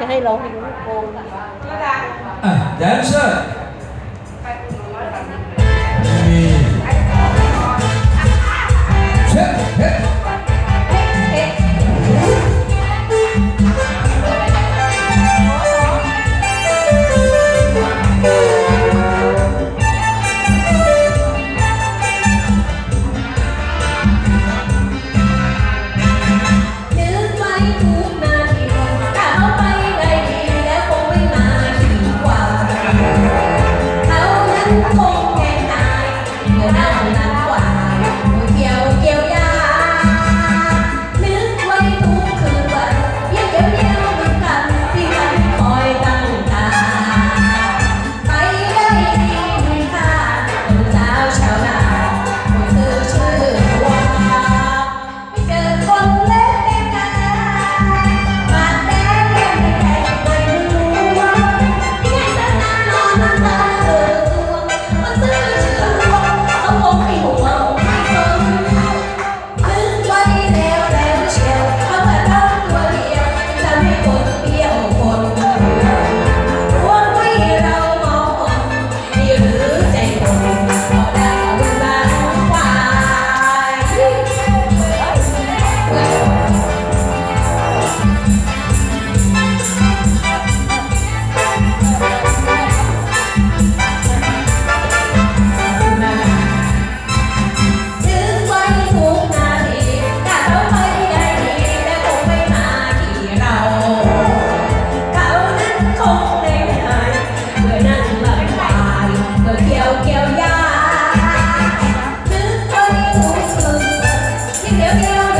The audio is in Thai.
จะให้ร้องเพลงลูกกงอะแดนเซอร์เช็คเฮ้